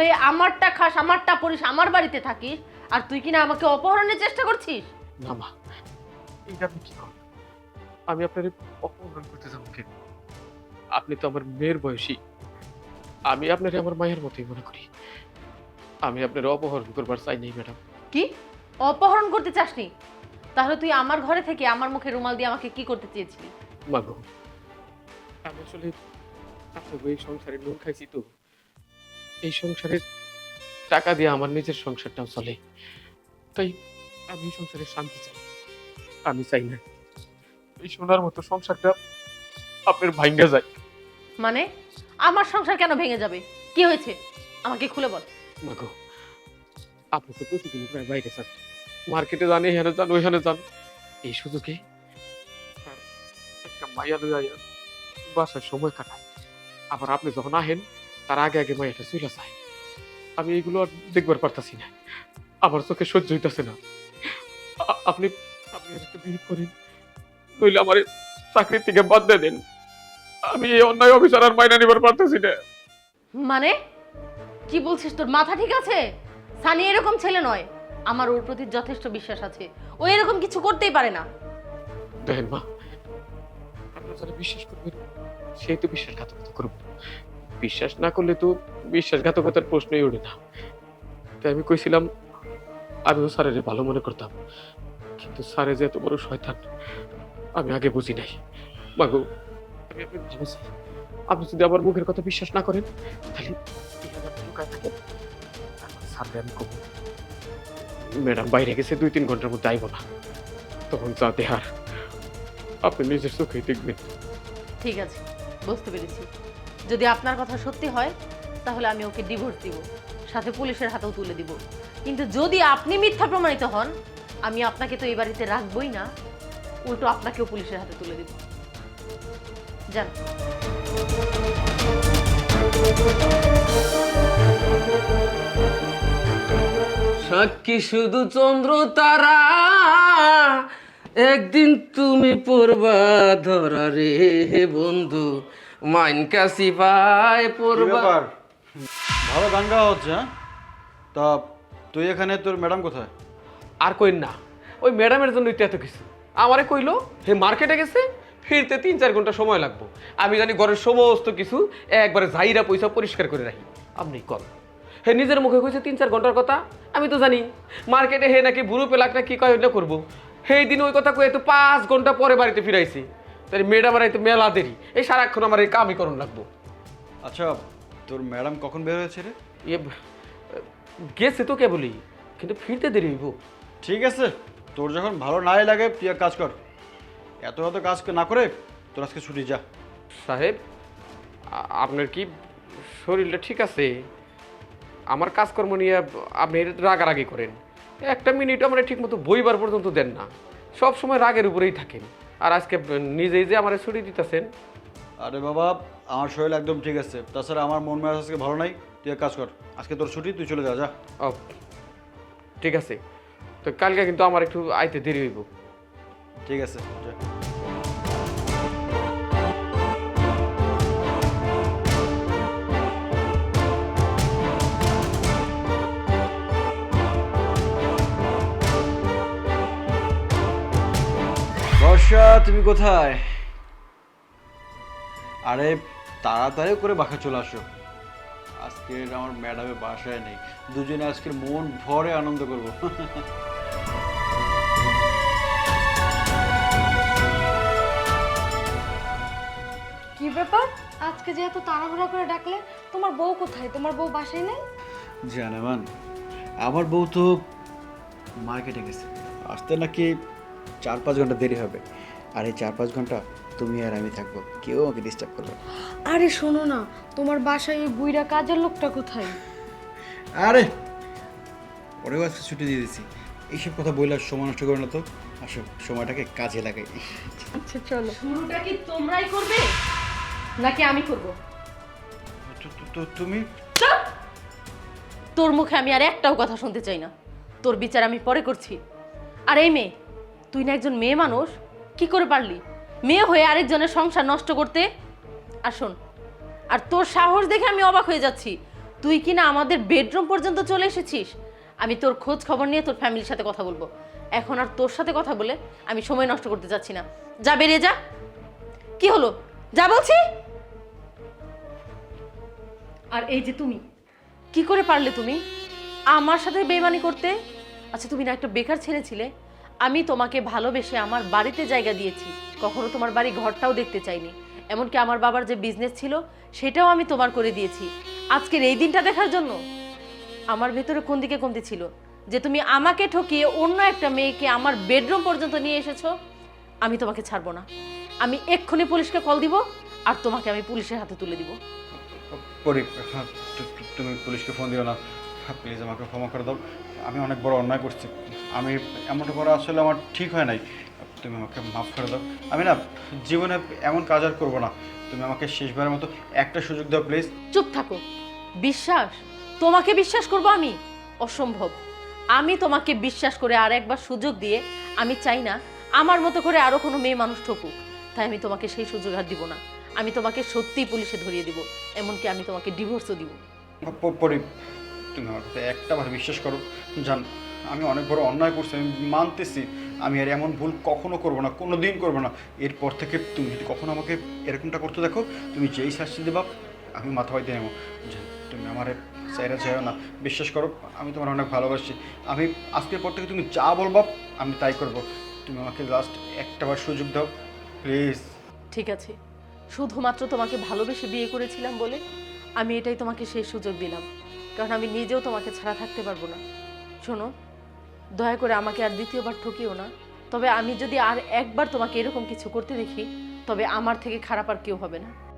হয়ে আমারটা খাস আমারটা পড়িস আমার বাড়িতে থাকিস আর তুই কিনা আমাকে অপহরণের চেষ্টা করছিস? না মা আপনি কি করেন আমি আপনার অপমান করতে যাব কেন? আপনি তো আমার মেয়ের বয়সী। আমি আপনার আমার মায়ের মতোই মনে করি। আমি আপনার অপহরণ করবার চাই নাই ম্যাডাম। কি? অপহরণ করতে চাসনি? তাহলে তুই আমার ঘরে থেকে আমার মুখে রুমাল দিয়ে আমাকে কি করতে চেয়েছিলি? মাগো আমি আসলে আপনার এই সংসারে নুন খাইছি তো। এই সংসারের টাকা দিয়ে আমার নিজের সংসারটাও চলে। তাই আমি সংসারে শান্তি চাই। আমি চাই না। এই সোনার মতো সংসারটা আপনার ভাঙ্গা যায়। মানে? আমার সংসার কেন ভেঙে যাবে? কি হয়েছে? আমাকে খুলে বল। মাগো আপনি তো প্রতিদিন প্রায় বাইরে যান। মার্কেটে যান এখানে যান ওইখানে যান। এই সুযোগে একটা মাইয়া লইয়া বাসায় সময় কাটায়। আবার আপনি যখন আহেন তার আগে আগে মাইয়াটা চলে যায় আমি এইগুলো আর দেখবার পারতাছি না। আমার চোখে সহ্য হইতাছে না। আপনি আপনি একটা করেন নইলে আমার চাকরি থেকে বাদ দিয়ে দেন। আমি এই অন্যায় অফিসার আর মাইনা নিবার পারতেছি না। মানে? কি বলছিস তোর? মাথা ঠিক আছে? সানি এরকম ছেলে নয়। আমার ওর প্রতি যথেষ্ট বিশ্বাস আছে। ও এরকম কিছু করতেই পারে না। দেখেন মা আপনার যারা বিশ্বাস করবেন সেই তো বিশ্বাসঘাতকতা করবে বিশ্বাস না করলে তো বিশ্বাসঘাতকতার প্রশ্নই ওঠে না। তাই আমি কইছিলাম, আমিও স্যারের ভালো মনে করতাম। কিন্তু স্যারে যে এত বড় শয়তান, আমি আগে বুঝি নাই। মাগো, আমি আপনার ভালো চাই। আপনি যদি আমার মুখের কথা বিশ্বাস না করেন, তাহলে আপনি স্যারকে আমি কব, ম্যাডাম, বাইরে গেছে, দুই তিন ঘণ্টার মধ্যে আইব না। তখন যা দেহার আপনি নিজের চোখেই দেখবেন। ঠিক আছে, বুঝতে পেরেছি। যদি আপনার কথা সত্যি হয়, তাহলে আমি ওকে ডিভোর্স দিব। সাথে পুলিশের হাতেও তুলে দিব। কিন্তু যদি আপনি মিথ্যা প্রমাণিত হন, আমি আপনাকে তো এই বাড়িতে রাখবই না। উল্টো আপনাকেও পুলিশের হাতে তুলে দিব। যান। সাক্ষী শুধু চন্দ্র তারা, একদিন তুমি পড়বা ধরা রে বন্ধু। মাইন কাশি পায় কি পড়বা ব্যাপার? ভালো গান গাওয়া হচ্ছে হ্যাঁ? তা তুই এখানে তোর ম্যাডাম কোথায়? আর কইন না ওই ম্যাডামের জন্য এত কিছু। আমারে কইলো হে মার্কেটে গেছে ফিরতে তিন চার ঘণ্টা সময় লাগবো। আমি জানি ঘরের সমস্ত কিছু একবারে জাইরা পয়সা পরিষ্কার করে রাখি। আপনি কর হে নিজের মুখে কইছে তিন চার ঘণ্টার কথা? আমি তো জানি। মার্কেটে হে নাকি বুড়ো পেলাক না কি কয় করব। সেই দিন ওই কথা কয়ে তো পাঁচ ঘণ্টা পরে বাড়িতে ফিরাইছি। তাই ম্যাডাম আর এই তো মেলা দেরি। এই সারাক্ষণ আমার এই কামই করণ লাগবো। আচ্ছা তোর ম্যাডাম কখন বের হয়েছে রে? ইয়ে গেছে তো কে বলি কিন্তু ফিরতে দেরি হইব। ঠিক আছে তোর যখন ভালো নাই লাগে তুই এক কাজ কর। এত এত কাজ না করে তোর আজকে ছুটি যা। সাহেব আপনার কি শরীরটা ঠিক আছে? আমার কাজকর্ম নিয়ে আপনি রাগারাগি করেন। একটা মিনিট আমরা ঠিক মতো বইবার পর্যন্ত দেন না। সব সময় রাগের উপরেই থাকেন। আর আজকে নিজেই যে আমার ছুটি দিতেছেন। আরে বাবা আমার শরীর একদম ঠিক আছে। তাছাড়া আমার মন মেজাজ আজকে ভালো নাই। তুই এক কাজ কর আজকে তোর ছুটি তুই চলে যা যা। ও ঠিক আছে। তো কালকে কিন্তু আমার একটু আইতে দেরি হইব। ঠিক আছে বর্ষা তুমি কোথায়? আরে তাড়াতাড়ি করে বাসা চলে আসো। আজকের আমার ম্যাডামের বাসায় নেই। দুজনে আজকের মন ভরে আনন্দ করব। কি ব্যাপার? আজকে যে এত তাড়াহুড়া করে ডাকলে তোমার বউ কোথায়? তোমার বউ বাসায় নেই? জানামান আমার বউ তো মার্কেটে গেছে। আসতে নাকি চার পাঁচ ঘণ্টা দেরি হবে। আর এই চার পাঁচ ঘণ্টা তুমি আর আমি থাকব। কেউ আমাকে ডিস্টার্ব করবে না। আরে শোনো না তোমার বাসায় এই বুইরা কাজের লোকটা কোথায়? আরে ওরেও আজকে ছুটি দিয়ে দিছি। এইসব কথা বললে আর সময় নষ্ট করে না তো। আসো সময়টাকে কাজে লাগাই। আচ্ছা চলো। শুরুটা কি তোমরাই করবে? নাকি আমি করব? তো- তো- তো তুমি? চুপ! তোর মুখে আমি আর একটাও কথা শুনতে চাই না। তোর বিচার আমি পরে করছি। আর এই মেয়ে তুই না একজন মেয়ে মানুষ, কি করে পারলি? মেয়ে হয়ে আরেকজনের সংসার নষ্ট করতে? আর শোন, আর তোর সাহস দেখে আমি অবাক হয়ে যাচ্ছি। তুই কি না আমাদের বেডরুম পর্যন্ত চলে এসেছিস? আমি তোর খোঁজ খবর নিয়ে তোর ফ্যামিলির সাথে কথা বলব। এখন আর তোর সাথে কথা বলে আমি সময় নষ্ট করতে চাচ্ছি না। যা, বেরিয়ে যা। কি হলো? যা বলছি? আর এই যে তুমি, কি করে পারলে তুমি? আমার সাথে বেমানি করতে? আচ্ছা তুমি না একটা বেকার ছেলে ছিলে আমি তোমাকে ভালোবেসে আমার বাড়িতে জায়গা দিয়েছি। কখনো তোমার বাড়ি ঘরটাও দেখতে চাইনি। এমনকি আমার বাবার যে বিজনেস ছিল সেটাও আমি তোমার করে দিয়েছি। আজকের এই দিনটা দেখার জন্য আমার ভেতরে কোন দিকে কমতি ছিল? যে তুমি আমাকে ঠকিয়ে অন্য একটা মেয়েকে আমার বেডরুম পর্যন্ত নিয়ে এসেছ আমি তোমাকে ছাড়বো না। আমি এক্ষুনি পুলিশকে কল দিব আর তোমাকে আমি পুলিশের হাতে তুলে দিব। হ্যাঁ, তুমি পুলিশকে ফোন দিও না। প্লিজ আমাকে ক্ষমা করে দাও। আমি অনেক বড় অন্যায় করছি। আমি এমনটা করা আসলে আমার ঠিক হয় নাই। তুমি আমাকে মাফ করে দাও। আমি না জীবনে এমন কাজ আর করব না। তুমি আমাকে শেষবারের মতো একটা সুযোগ দাও প্লিজ চুপ থাকো। বিশ্বাস? তোমাকে বিশ্বাস করব আমি? অসম্ভব। আমি তোমাকে বিশ্বাস করে আর একবার সুযোগ দিয়ে আমি চাই না আমার মতো করে আরও কোনো মেয়ে মানুষ ঠকুক। তাই আমি তোমাকে সেই সুযোগ আর দিব না। আমি তোমাকে সত্যিই পুলিশে ধরিয়ে দিব। এমনকি আমি তোমাকে ডিভোর্সও দিব। পরি তুমি আমার একটা বার বিশ্বাস করো। জান আমি অনেক বড় অন্যায় করছি, আমি মানতেছি, আমি আর এমন ভুল কখনো করব না কোনো দিন করব না। এরপর থেকে তুমি যদি কখনো আমাকে এরকমটা করতে দেখো, তুমি যেই শাস্তি দেবা, আমি মাথা পাইতে নেব। তুমি আমার চাইরা চাইও না। বিশ্বাস করো, আমি তোমার অনেক ভালোবাসি। আমি আজকের পর থেকে তুমি যা বলবা, আমি তাই করব। তুমি আমাকে লাস্ট একটা বার সুযোগ দাও প্লিজ ঠিক আছে। শুধুমাত্র তোমাকে ভালোবেসে বিয়ে করেছিলাম বলে আমি এটাই তোমাকে সেই সুযোগ দিলাম। কারণ আমি নিজেও তোমাকে ছাড়া থাকতে পারব না। শোনো দয়া করে আমাকে আর দ্বিতীয়বার ঠকিও না। তবে আমি যদি আর একবার তোমাকে এরকম কিছু করতে দেখি, তবে আমার থেকে খারাপ আর কেউ হবে না।